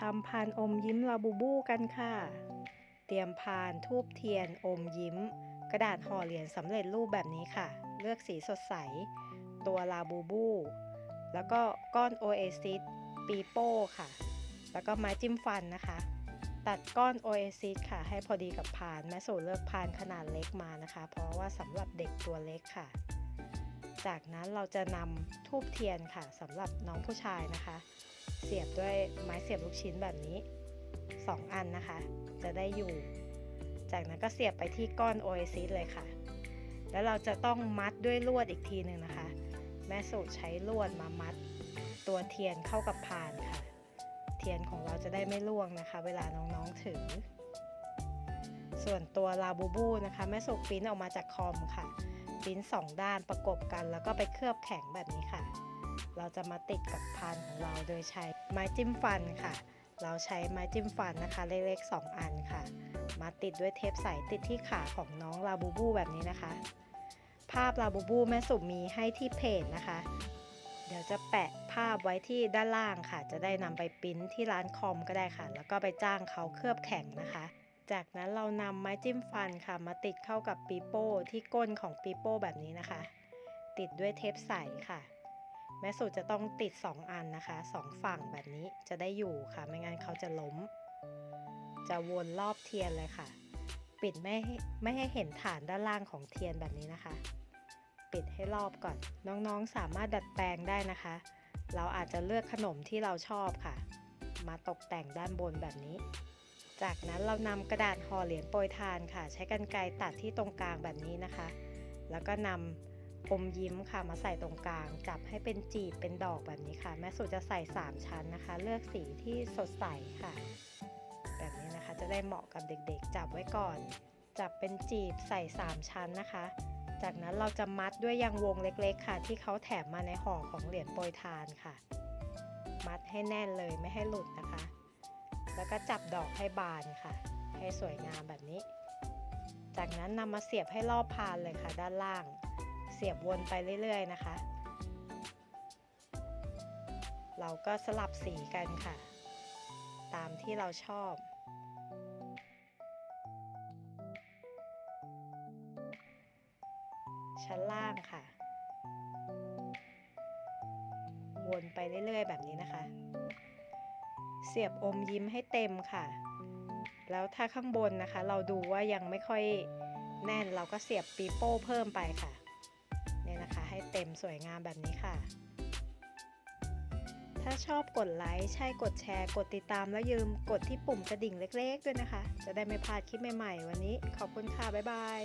ทำพานอมยิ้มลาบูบูกันค่ะ เตรียมพานทูบเทียนอมยิ้ม กระดาษห่อเหรียญสำเร็จรูปแบบนี้ค่ะ เลือกสีสดใส ตัวลาบูบู แล้วก็ก้อนโอเอซิสปีโป้ค่ะ แล้วก็ไม้จิ้มฟันนะคะ ตัดก้อนโอเอซิสค่ะ ให้พอดีกับพานแม่สู่เลือกพานขนาดเล็กมานะคะ เพราะว่าสำหรับเด็กตัวเล็กค่ะ จากนั้นเราจะนำทูบเทียนค่ะสำหรับน้องผู้ชายนะคะ เสียบด้วยไม้เสียบลูกชิ้นแบบนี้ 2 อันนะคะ จะได้อยู่ จากนั้นก็เสียบไปที่ก้อนโอเอซิสเลยค่ะ แล้วเราจะต้องมัดด้วยลวดอีกทีหนึ่งนะคะ แม่สูตรใช้ลวดมามัดตัวเทียนเข้ากับพานค่ะ เทียนของเราจะได้ไม่ร่วงนะคะ เวลาน้องๆถือ ส่วนตัวลาบูบูนะคะ แม่สุกปิ้นออกมาจากคอมค่ะ ปิ้นสองด้านประกบกัน แล้วก็ไปเคลือบแข็งแบบนี้ค่ะ เราจะมาติดกับพานของเราโดยใช้ไม้จิ้มฟันค่ะ เราใช้ไม้จิ้มฟันนะคะเล็กๆ2อันค่ะ มาติดด้วยเทปใสติดที่ขาของน้องลาบูบูแบบนี้นะคะ ภาพลาบูบูแม่สุมีให้ที่เพจนะคะ เดี๋ยวจะแปะภาพไว้ที่ด้านล่างค่ะ จะได้นำไปปริ้นที่ร้านคอมก็ได้ค่ะ แล้วก็ไปจ้างเขาเคลือบแข็งนะคะจากนั้นเรานำไม้จิ้มฟันค่ะ มาติดเข้ากับปีโป้ที่ก้นของปีโป้แบบนี้นะคะ ติดด้วยเทปใสค่ะ แม่สูตรจะต้องติด 2 อันนะคะสองฝั่งแบบนี้จะได้อยู่ค่ะ ไม่งั้นเขาจะล้ม จะวนรอบเทียนเลยค่ะ ปิดไม่ไม่ให้เห็นฐานด้านล่างของเทียนแบบนี้นะคะ ปิดให้รอบก่อน น้องๆสามารถดัดแปลงได้นะคะ เราอาจจะเลือกขนมที่เราชอบค่ะ มาตกแต่งด้านบนแบบนี้ จากนั้นเรานำกระดาษห่อเหรียญโปรยทานค่ะ ใช้กรรไกรตัดที่ตรงกลางแบบนี้นะคะ แล้วก็นำ อมยิ้มค่ะมาใส่ตรงกลาง จับให้เป็นจีบเป็นดอกแบบนี้ค่ะ แม่สุจะใส่ 3 ชั้นนะคะ เลือกสีที่สดใสค่ะ แบบนี้นะคะจะได้เหมาะกับเด็กๆ จับไว้ก่อน จับเป็นจีบใส่ 3 ชั้นนะคะ จากนั้นเราจะมัดด้วยยางวงเล็กๆ ค่ะ ที่เขาแถมมาในห่อของเหรียญโปรยทานค่ะ มัดให้แน่นเลยไม่ให้หลุดนะคะ แล้วก็จับดอกให้บานค่ะ ให้สวยงามแบบนี้ จากนั้นนำมาเสียบให้รอบพานเลยค่ะ ด้านล่าง เสียบวนไปเรื่อย ๆ นะคะ เราก็สลับสีกันค่ะ ตามที่เราชอบชั้นล่างค่ะ วนไปเรื่อย ๆ แบบนี้นะคะ เสียบอมยิ้มให้เต็มค่ะ แล้วถ้าข้างบนนะคะ เราดูว่ายังไม่ค่อยแน่นเราก็เสียบปีโป้เพิ่มไปค่ะ ให้เต็มสวยงามแบบนี้ค่ะ ถ้าชอบกดไลค์ ใช่กดแชร์ กดติดตามแล้วยืมกดที่ปุ่มกระดิ่งเล็กๆด้วยนะคะ จะได้ไม่พลาดคลิปใหม่ๆ วันนี้ขอบคุณค่ะ บ๊ายบาย